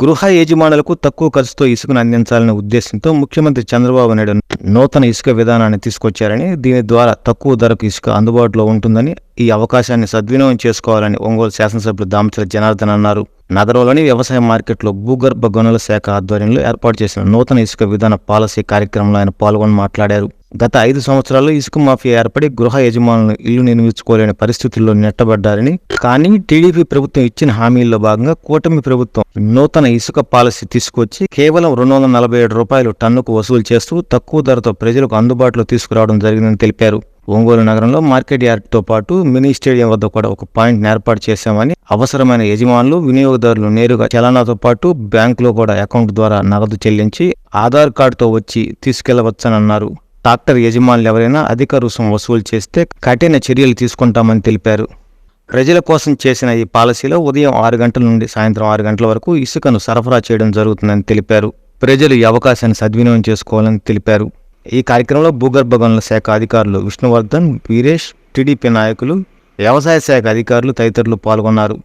గృహ యజమానులకు తక్కువ ఖర్చుతో ఇసుకను అందించాలనే ఉద్దేశంతో ముఖ్యమంత్రి చంద్రబాబు నాయుడు నూతన ఇసుక విధానాన్ని తీసుకొచ్చారని దీని ద్వారా తక్కువ ధరకు ఇసుక అందుబాటులో ఉంటుందని ఈ అవకాశాన్ని సద్వినియోగం చేసుకోవాలని ఒంగోలు శాసనసభ్యులు దామచల జనార్దన్ అన్నారు. నగరంలోని వ్యవసాయ మార్కెట్లో భూగర్భ గనుల శాఖ ఆధ్వర్యంలో ఏర్పాటు చేసిన నూతన ఇసుక విధాన పాలసీ కార్యక్రమంలో ఆయన పాల్గొని మాట్లాడారు. గత ఐదు సంవత్సరాల్లో ఇసుక మాఫియా ఏర్పడి గృహ యజమానులు ఇల్లు నిర్మించుకోలేని పరిస్థితుల్లో నెట్టబడ్డారని. కానీ టీడీపీ ప్రభుత్వం ఇచ్చిన హామీల్లో భాగంగా కూటమి ప్రభుత్వం నూతన ఇసుక పాలసీ తీసుకొచ్చి కేవలం రెండు వందల నలభై ఏడు రూపాయలు టన్నుకు వసూలు చేస్తూ తక్కువ ధరతో ప్రజలకు అందుబాటులో తీసుకురావడం జరిగిందని తెలిపారు. ఒంగోలు నగరంలో మార్కెట్ యార్డ్తో పాటు మినీ స్టేడియం వద్ద కూడా ఒక పాయింట్ ఏర్పాటు చేశామని అవసరమైన యజమానులు వినియోగదారులు నేరుగా చలానాతో పాటు బ్యాంకులో కూడా అకౌంట్ ద్వారా నగదు చెల్లించి ఆధార్ కార్డుతో వచ్చి తీసుకెళ్ళవచ్చనన్నారు ట్రాక్టర్ యజమానులు ఎవరైనా అధిక రుసుం వసూలు చేస్తే కఠిన చర్యలు తీసుకుంటామని తెలిపారు. ప్రజల కోసం చేసిన ఈ పాలసీలో ఉదయం ఆరు గంటల నుండి సాయంత్రం ఆరు గంటల వరకు ఇసుకను సరఫరా చేయడం జరుగుతుందని తెలిపారు. ప్రజలు ఈ అవకాశాన్ని సద్వినియోగం చేసుకోవాలని తెలిపారు. ఈ కార్యక్రమంలో భూగర్భ గనుల శాఖ అధికారులు విష్ణువర్ధన్ వీరేష్ టీడీపీ నాయకులు వ్యవసాయ శాఖ అధికారులు తదితరులు పాల్గొన్నారు.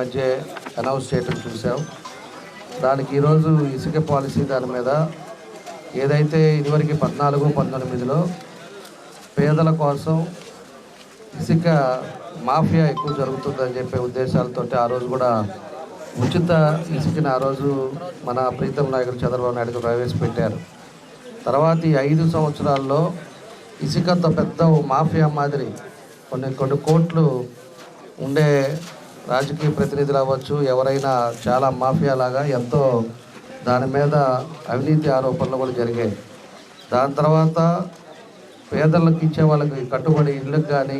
మధ్య అనౌన్స్ చేయడం చూసాం దానికి ఈరోజు ఇసుక పాలసీ దాని మీద ఏదైతే ఇదివరకు పద్నాలుగు పంతొమ్మిదిలో పేదల కోసం ఇసుక మాఫియా ఎక్కువ జరుగుతుందని చెప్పే ఉద్దేశాలతో ఆ రోజు కూడా ఉచిత ఇసుకని ఆ రోజు మన ప్రీతం నాయకుడు చంద్రబాబు నాయుడు ప్రవేశపెట్టారు. తర్వాత ఈ ఐదు సంవత్సరాల్లో ఇసుకంత పెద్ద మాఫియా మాదిరి కొన్ని కొన్ని కోట్లు ఉండే రాజకీయ ప్రతినిధులు అవ్వచ్చు ఎవరైనా చాలా మాఫియా లాగా ఎంతో దాని మీద అవినీతి ఆరోపణలు కూడా జరిగాయి. దాని తర్వాత పేదలకు ఇచ్చే వాళ్ళకి కట్టుబడి ఇళ్ళకి కానీ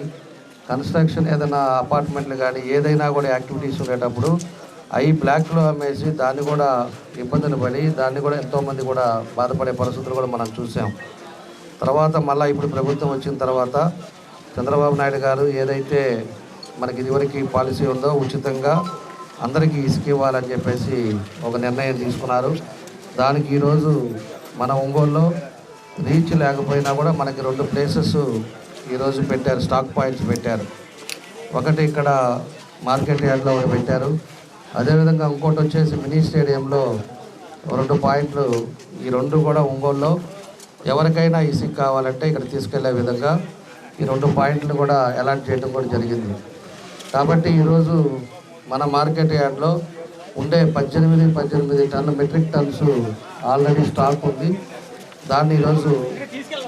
కన్స్ట్రక్షన్ ఏదైనా అపార్ట్మెంట్లు కానీ ఏదైనా కూడా యాక్టివిటీస్ ఉండేటప్పుడు అవి బ్లాక్లో అమ్మేసి దాన్ని కూడా ఇబ్బందులు పడి దాన్ని కూడా ఎంతోమంది కూడా బాధపడే పరిస్థితులు కూడా మనం చూసాం. తర్వాత మళ్ళీ ఇప్పుడు ప్రభుత్వం వచ్చిన తర్వాత చంద్రబాబు నాయుడు గారు ఏదైతే మనకి ఇదివరకు పాలసీ ఉందో ఉచితంగా అందరికీ ఇసుక ఇవ్వాలని చెప్పేసి ఒక నిర్ణయం తీసుకున్నారు. దానికి ఈరోజు మన ఒంగోలులో రీచ్ లేకపోయినా కూడా మనకి రెండు ప్లేసెస్ ఈరోజు పెట్టారు స్టాక్ పాయింట్స్ పెట్టారు. ఒకటి ఇక్కడ మార్కెట్ యార్డ్లో ఒకటి పెట్టారు. అదేవిధంగా ఇంకోటి వచ్చేసి మినీ స్టేడియంలో రెండు పాయింట్లు ఈ రెండు కూడా ఒంగోలులో ఎవరికైనా ఇసుక కావాలంటే ఇక్కడ తీసుకెళ్ళే విధంగా ఈ రెండు పాయింట్లు కూడా అలాట్ చేయడం కూడా జరిగింది. కాబట్టి ఈరోజు మన మార్కెట్ యార్డ్లో ఉండే పద్దెనిమిది పద్దెనిమిది ton metric tons already stock ఉంది. దాన్ని ఈరోజు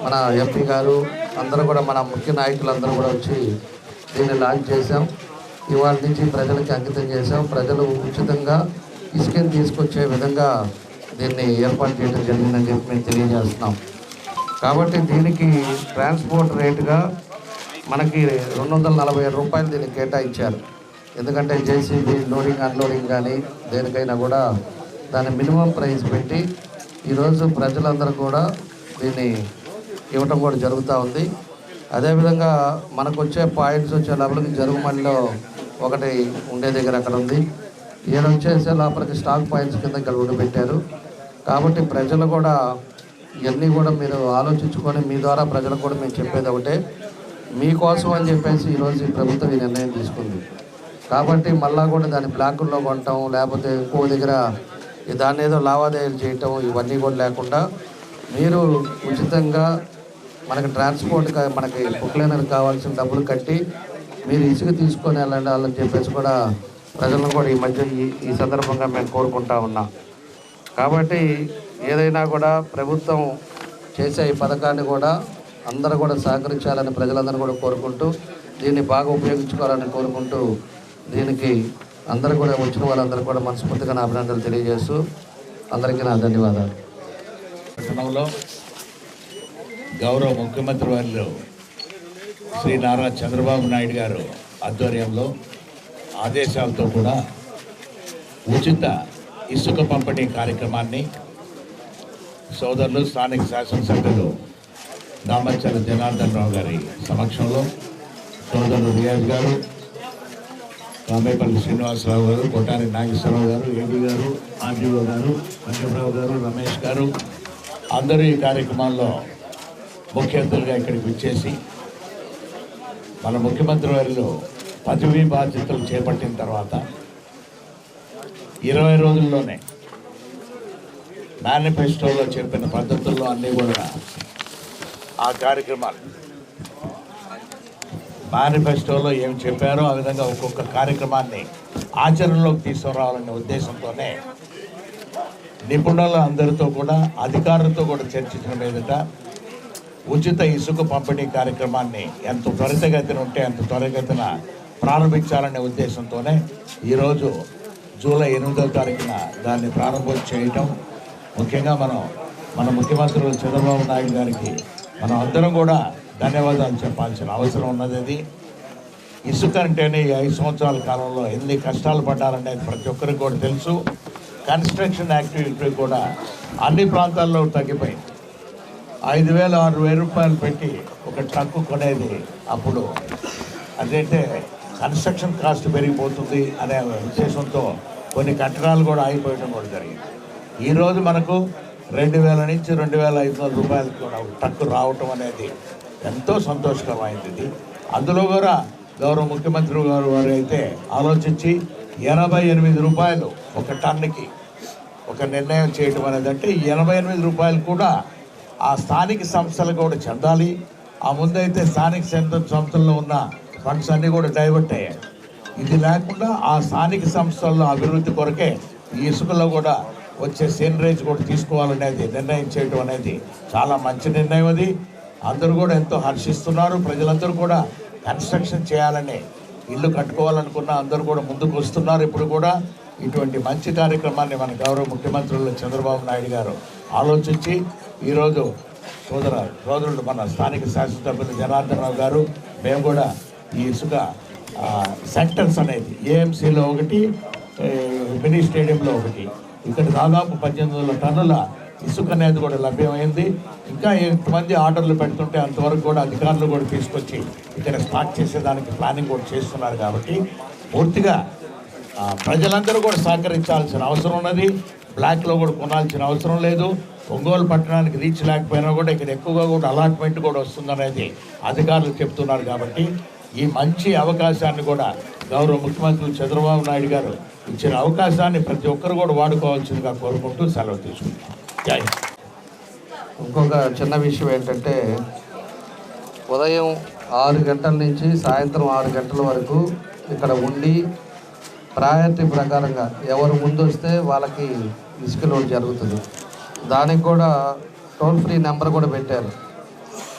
మన ఎంపీ గారు అందరూ కూడా మన ముఖ్య నాయకులందరూ కూడా వచ్చి దీన్ని లాంచ్ చేశాం. ఇవాళ నుంచి ప్రజలకి అంకితం చేశాం. ప్రజలు ఉచితంగా ఇసుకని తీసుకొచ్చే విధంగా దీన్ని ఏర్పాటు చేయడం జరిగిందని చెప్పి మేము తెలియజేస్తున్నాం. కాబట్టి దీనికి ట్రాన్స్పోర్ట్ రేటుగా మనకి రెండు వందల నలభై ఏడు రూపాయలు దీనికి కేటాయించారు. ఎందుకంటే జేసీబీ లోడింగ్ అన్లోడింగ్ కానీ దేనికైనా కూడా దాని మినిమం ప్రైస్ పెట్టి ఈరోజు ప్రజలందరూ కూడా దీన్ని ఇవ్వటం కూడా జరుగుతూ ఉంది. అదేవిధంగా మనకు వచ్చే పాయింట్స్ వచ్చే లోపలికి జరుగుమల్లిలో ఒకటి ఉండే దగ్గర అక్కడ ఉంది. ఈయన వచ్చేసే లోపలికి స్టాక్ పాయింట్స్ కింద ఇక్కడ పెట్టారు. కాబట్టి ప్రజలు కూడా ఇవన్నీ కూడా మీరు ఆలోచించుకొని మీ ద్వారా ప్రజలకు కూడా మేము చెప్పేది ఒకటే. మీకోసం అని చెప్పేసి ఈరోజు ఈ ప్రభుత్వం ఈ నిర్ణయం తీసుకుంది. కాబట్టి మళ్ళా కూడా దాన్ని బ్లాకుల్లో కొనటం లేకపోతే ఇంకో దగ్గర దాని దాన్ని ఏదో లావాదేవీలు చేయటం ఇవన్నీ కూడా లేకుండా మీరు ఉచితంగా మనకి ట్రాన్స్పోర్ట్ మనకి బుక్లైనర్ కావాల్సిన డబ్బులు కట్టి మీరు ఇసుక తీసుకొని వెళ్ళండి వాళ్ళని చెప్పేసి కూడా ప్రజలను కూడా ఈ మధ్య ఈ ఈ సందర్భంగా మేము కోరుకుంటా ఉన్నాం. కాబట్టి ఏదైనా కూడా ప్రభుత్వం చేసే ఈ పథకాన్ని కూడా అందరూ కూడా సహకరించాలని ప్రజలందరూ కూడా కోరుకుంటూ దీన్ని బాగా ఉపయోగించుకోవాలని కోరుకుంటూ దీనికి అందరూ కూడా వచ్చిన వాళ్ళందరూ కూడా మనస్ఫూర్తిగా నా అభినందనలు తెలియజేస్తూ అందరికీ నా ధన్యవాదాలు. పట్టణంలో గౌరవ ముఖ్యమంత్రి వారిలో శ్రీ నారా చంద్రబాబు నాయుడు గారు ఆధ్వర్యంలో ఆదేశాలతో కూడా ఉచిత ఇసుక పంపిణీ కార్యక్రమాన్ని సోదరులు స్థానిక శాసనసభ్యులు దామచల జనార్దన్ రావు గారి సమక్షంలో సోదరుడు రియాజ్ గారు రామేపల్లి శ్రీనివాసరావు గారు కొట్టారి నాగేశ్వరరావు గారు ఏడి గారు ఆర్జీఓ గారు వెంకటరావు గారు రమేష్ గారు అందరూ ఈ కార్యక్రమాల్లో ముఖ్య అతిథులుగా ఇక్కడికి వచ్చేసి మన ముఖ్యమంత్రి వారిలో పదవీ బాధ్యతలు చేపట్టిన తర్వాత ఇరవై రోజుల్లోనే మేనిఫెస్టోలో చెప్పిన పద్ధతుల్లో అన్నీ కూడా ఆ కార్యక్రమాలు. మేనిఫెస్టోలో ఏం చెప్పారో ఆ విధంగా ఒక్కొక్క కార్యక్రమాన్ని ఆచరణలోకి తీసుకురావాలనే ఉద్దేశంతోనే నిపుణుల అందరితో కూడా అధికారులతో కూడా చర్చించిన మీదట ఉచిత ఇసుక పంపిణీ కార్యక్రమాన్ని ఎంత త్వరితగతిన ఉంటే అంత త్వరగతిన ప్రారంభించాలనే ఉద్దేశంతోనే ఈరోజు జూలై ఎనిమిదవ తారీఖున దాన్ని ప్రారంభం చేయటం. ముఖ్యంగా మనం మన ముఖ్యమంత్రులు చంద్రబాబు నాయుడు గారికి మనం అందరం కూడా ధన్యవాదాలు చెప్పాల్సిన అవసరం ఉన్నది అది. ఇసుక అంటేనే ఈ ఐదు సంవత్సరాల కాలంలో ఎన్ని కష్టాలు పడ్డారనేది ప్రతి ఒక్కరికి కూడా తెలుసు. కన్స్ట్రక్షన్ యాక్టివిటీ కూడా అన్ని ప్రాంతాల్లో తగ్గిపోయింది. ఐదు వేల ఆరు వేల రూపాయలు పెట్టి ఒక ట్రక్కు కొనేది అప్పుడు. అదైతే కన్స్ట్రక్షన్ కాస్ట్ పెరిగిపోతుంది అనే ఉద్దేశంతో కొన్ని కట్టడాలు కూడా ఆగిపోయడం కూడా జరిగింది. ఈరోజు మనకు రెండు వేల నుంచి రెండు వేల ఐదు వందల రూపాయలకి కూడా ట్రక్కు రావటం అనేది ఎంతో సంతోషకరమైంది అందులో కూడా గౌరవ ముఖ్యమంత్రి గారు వారు అయితే ఆలోచించి ఎనభై ఎనిమిది రూపాయలు ఒక టన్నుకి ఒక నిర్ణయం చేయటం అనేది అంటే ఎనభై ఎనిమిది రూపాయలు కూడా ఆ స్థానిక సంస్థలు కూడా చెందాలి. ఆ ముందైతే స్థానిక సంస్థల్లో ఉన్న ఫండ్స్ అన్నీ కూడా డైవర్ట్ అయ్యాయి. ఇది లేకుండా ఆ స్థానిక సంస్థల్లో అభివృద్ధి కొరకే ఈ ఇసుకలో కూడా వచ్చే సీనరీస్ కూడా తీసుకోవాలనేది నిర్ణయం చేయటం అనేది చాలా మంచి నిర్ణయం అది. అందరూ కూడా ఎంతో హర్షిస్తున్నారు. ప్రజలందరూ కూడా కన్స్ట్రక్షన్ చేయాలని ఇల్లు కట్టుకోవాలనుకున్న అందరూ కూడా ముందుకు వస్తున్నారు. ఇప్పుడు కూడా ఇటువంటి మంచి కార్యక్రమాన్ని మన గౌరవ ముఖ్యమంత్రులు చంద్రబాబు నాయుడు గారు ఆలోచించి ఈరోజు సోదర సోదరుడు మన స్థానిక శాసనసభ్యులు జనార్దన్ రావు గారు మేము కూడా ఈ ఇసుక సెక్టర్స్ అనేది ఏఎంసీలో ఒకటి మినీ స్టేడియంలో ఒకటి ఇక్కడ దాదాపు పద్దెనిమిది వందల టన్నుల ఇసుక అనేది కూడా లభ్యమైంది. ఇంకా ఎంతమంది ఆర్డర్లు పెడుతుంటే అంతవరకు కూడా అధికారులు కూడా తీసుకొచ్చి ఇక్కడ స్టార్ట్ చేసేదానికి ప్లానింగ్ కూడా చేస్తున్నారు కాబట్టి పూర్తిగా ప్రజలందరూ కూడా సహకరించాల్సిన అవసరం ఉన్నది. బ్లాక్లో కూడా కొనాల్సిన అవసరం లేదు. ఒంగోలు పట్టణానికి రీచ్ లేకపోయినా కూడా ఇక్కడ ఎక్కువగా కూడా అలాట్మెంట్ కూడా వస్తుందనేది అధికారులు చెప్తున్నారు కాబట్టి ఈ మంచి అవకాశాన్ని కూడా గౌరవ ముఖ్యమంత్రి చంద్రబాబు నాయుడు గారు ఇచ్చిన అవకాశాన్ని ప్రతి ఒక్కరు కూడా వాడుకోవాల్సిందిగా కోరుకుంటూ సెలవు తీసుకుంటాం ఇంకొక చిన్న విషయం ఏంటంటే ఉదయం ఆరు గంటల నుంచి సాయంత్రం ఆరు గంటల వరకు ఇక్కడ ఉండి ప్రయారిటీ ప్రకారంగా ఎవరు ముందు వస్తే వాళ్ళకి ఇసుక లోడ్ జరుగుతుంది. దానికి కూడా టోల్ ఫ్రీ నెంబర్ కూడా పెట్టారు.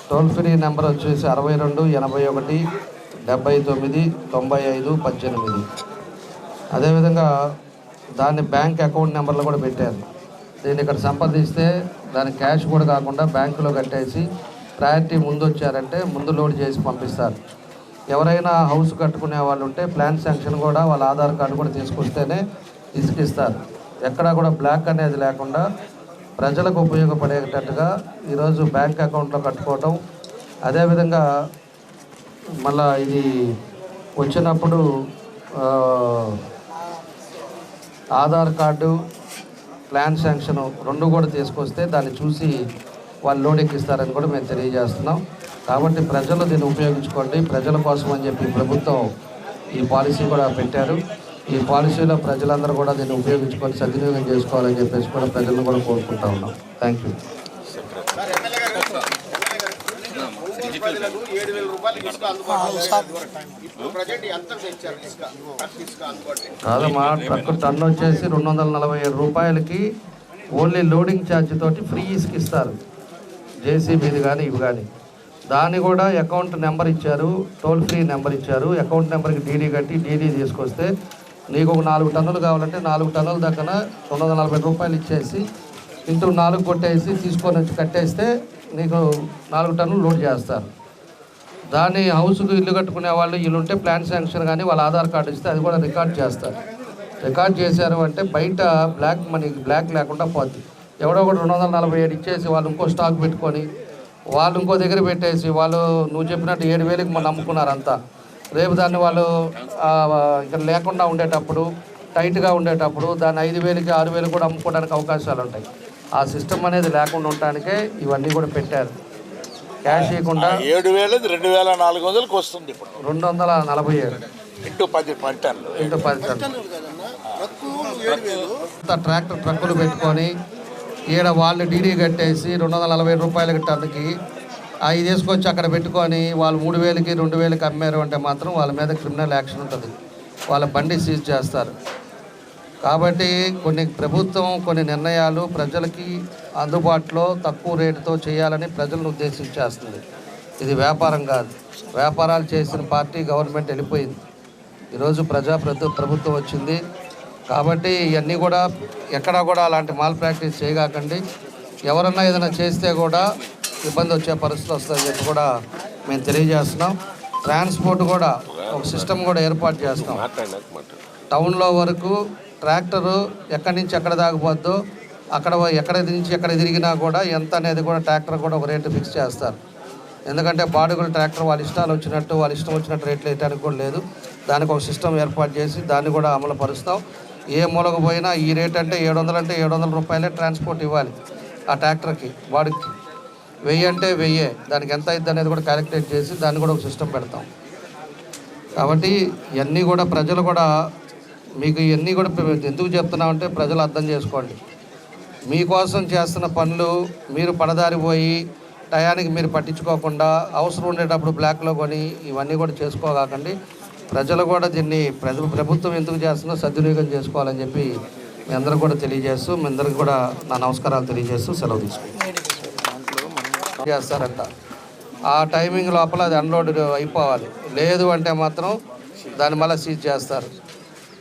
టోల్ ఫ్రీ నెంబర్ వచ్చేసి అరవై రెండు ఎనభై ఒకటి డెబ్బై తొమ్మిది తొంభై ఐదు పద్దెనిమిది. అదేవిధంగా దాన్ని బ్యాంక్ అకౌంట్ నెంబర్లు కూడా పెట్టారు. దీన్ని ఇక్కడ సంపాదిస్తే దాని క్యాష్ కూడా కాకుండా బ్యాంకులో కట్టేసి ప్రయారిటీ ముందు వచ్చారంటే ముందు లోడ్ చేసి పంపిస్తారు. ఎవరైనా హౌస్ కట్టుకునే వాళ్ళు ఉంటే ప్లాన్ శాంక్షన్ కూడా వాళ్ళ ఆధార్ కార్డు కూడా తీసుకొస్తేనే ఇసుకిస్తారు. ఎక్కడా కూడా బ్లాక్ అనేది లేకుండా ప్రజలకు ఉపయోగపడేటట్టుగా ఈరోజు బ్యాంక్ అకౌంట్లో కట్టుకోవటం అదేవిధంగా మళ్ళా ఇది వచ్చినప్పుడు ఆధార్ కార్డు ప్లాన్ శాంక్షన్ రెండు కూడా తీసుకొస్తే దాన్ని చూసి వాళ్ళు లోన్ ఎక్కిస్తారని కూడా మేము తెలియజేస్తున్నాం. కాబట్టి ప్రజలు దీన్ని ఉపయోగించుకోండి. ప్రజల కోసం అని చెప్పి ప్రభుత్వం ఈ పాలసీ కూడా పెట్టారు. ఈ పాలసీలో ప్రజలందరూ కూడా దీన్ని ఉపయోగించుకొని సద్వినియోగం చేసుకోవాలని చెప్పేసి కూడా ప్రజలను కూడా కోరుకుంటా ఉన్నాం. థ్యాంక్ యూ కాదమ్మా ట్రక్ టన్ను వచ్చేసి రెండు వందల నలభై ఏడు రూపాయలకి ఓన్లీ లోడింగ్ ఛార్జ్ తోటి ఫ్రీ ఇసుక ఇస్తారు. జేసీబీది కానీ ఇవి కానీ దాన్ని కూడా అకౌంట్ నెంబర్ ఇచ్చారు టోల్ ఫ్రీ నెంబర్ ఇచ్చారు. అకౌంట్ నెంబర్కి డీడీ కట్టి డీడీ తీసుకొస్తే నీకు ఒక నాలుగు టన్నులు కావాలంటే నాలుగు టన్నుల దగ్గర రెండు వందల నలభై రూపాయలు ఇచ్చేసి ఇంటూ నాలుగు కొట్టేసి తీసుకొని వచ్చి కట్టేస్తే నీకు నాలుగు టన్నులు లోడ్ చేస్తారు. దాన్ని హౌస్కు ఇల్లు కట్టుకునే వాళ్ళు ఇల్లు ఉంటే ప్లాన్ శాంక్షన్ కానీ వాళ్ళ ఆధార్ కార్డు ఇస్తే అది కూడా రికార్డ్ చేస్తారు. రికార్డ్ చేశారు అంటే బయట బ్లాక్ మనీ బ్లాక్ లేకుండా పోద్ది. ఎవడో ఒకటి రెండు వందల నలభై ఏడు ఇచ్చేసి వాళ్ళు ఇంకో స్టాక్ పెట్టుకొని వాళ్ళు ఇంకో దగ్గర పెట్టేసి వాళ్ళు నువ్వు చెప్పినట్టు ఏడు వేలకి మనం అమ్ముకున్నారు అంతా. రేపు దాన్ని వాళ్ళు ఇక్కడ లేకుండా ఉండేటప్పుడు టైట్గా ఉండేటప్పుడు దాన్ని ఐదు వేలకి ఆరు వేలు కూడా అమ్ముకోవడానికి అవకాశాలు ఉంటాయి ఆ సిస్టమ్ అనేది లేకుండా ఉండటానికే ఇవన్నీ కూడా పెట్టారు. క్యాష్ ఇవ్వకుండా ఏడు వేలది రెండు వేల నాలుగు వందలకు వస్తుంది ఇప్పుడు. రెండు వందల నలభై ఏడు. ఇంటూ పది పంటలు ఇంటూ పది టన్నులు. ట్రాక్టర్ ట్రక్కులు పెట్టుకొని ఈడ వాళ్ళు డీడీ కట్టేసి రెండు వందల నలభై రూపాయలకి టన్నుకి అవి తీసుకొచ్చి అక్కడ పెట్టుకొని వాళ్ళు మూడు వేలకి రెండు వేలకి అమ్మారు అంటే మాత్రం వాళ్ళ మీద క్రిమినల్ యాక్షన్ ఉంటుంది. వాళ్ళ బండి సీజ్ చేస్తారు. కాబట్టి కొన్ని ప్రభుత్వం కొన్ని నిర్ణయాలు ప్రజలకి అందుబాటులో తక్కువ రేటుతో చేయాలని ప్రజలను ఉద్దేశించేస్తుంది. ఇది వ్యాపారం కాదు. వ్యాపారాలు చేసిన పార్టీ గవర్నమెంట్ వెళ్ళిపోయింది. ఈరోజు ప్రజా ప్రభు ప్రభుత్వం వచ్చింది. కాబట్టి ఇవన్నీ కూడా ఎక్కడా కూడా అలాంటి మాల్ ప్రాక్టీస్ చేయగాకండి. ఎవరన్నా ఏదైనా చేస్తే కూడా ఇబ్బంది వచ్చే పరిస్థితి వస్తుందని చెప్పి కూడా మేము తెలియజేస్తున్నాం. ట్రాన్స్పోర్ట్ కూడా ఒక సిస్టమ్ కూడా ఏర్పాటు చేస్తాం టౌన్లో వరకు ట్రాక్టరు ఎక్కడి నుంచి ఎక్కడ దాగిపోద్దో అక్కడ ఎక్కడ నుంచి ఎక్కడ తిరిగినా కూడా ఎంత అనేది కూడా ట్రాక్టర్ కూడా ఒక రేటు ఫిక్స్ చేస్తారు. ఎందుకంటే బాడుగుల ట్రాక్టర్ వాళ్ళ ఇష్టాలు వచ్చినట్టు వాళ్ళ ఇష్టం వచ్చినట్టు రేట్లు వేయడానికి కూడా లేదు. దానికి ఒక సిస్టమ్ ఏర్పాటు చేసి దాన్ని కూడా అమలు పరుస్తాం. ఏ మూలకు పోయినా ఈ రేట్ అంటే ఏడు వందలు అంటే ఏడు వందల రూపాయలే ట్రాన్స్పోర్ట్ ఇవ్వాలి ఆ ట్రాక్టర్కి వాడికి. వెయ్యి అంటే వెయ్యే దానికి ఎంత అయింది అనేది కూడా క్యాలిక్యులేట్ చేసి దాన్ని కూడా ఒక సిస్టమ్ పెడతాం. కాబట్టి ఇవన్నీ కూడా ప్రజలు కూడా మీకు ఇవన్నీ కూడా ఎందుకు చెప్తున్నామంటే ప్రజలు అర్థం చేసుకోండి. మీకోసం చేస్తున్న పనులు మీరు పడదారిపోయి టయానికి మీరు పట్టించుకోకుండా అవసరం ఉండేటప్పుడు బ్లాక్లో కొని ఇవన్నీ కూడా చేసుకోగాకండి. ప్రజలు కూడా దీన్ని ప్రజ ప్రభుత్వం ఎందుకు చేస్తుందో సద్వినియోగం చేసుకోవాలని చెప్పి మీ అందరూ కూడా తెలియజేస్తూ మీ అందరికి కూడా నా నమస్కారాలు తెలియజేస్తూ సెలవు తీసుకుంటాం చేస్తారంట. ఆ టైమింగ్ లోపల అది అన్లోడ్ అయిపోవాలి. లేదు అంటే మాత్రం దాన్ని మళ్ళీ సీజ్ చేస్తారు.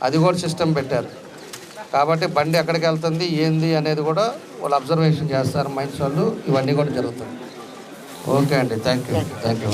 అది కూడా సిస్టమ్ పెట్టారు. కాబట్టి బండి ఎక్కడికి వెళ్తుంది ఏంది అనేది కూడా వాళ్ళు అబ్జర్వేషన్ చేస్తారు మైండ్స్ వాళ్ళు ఇవన్నీ కూడా జరుగుతుంది ఓకే అండి thank you thank you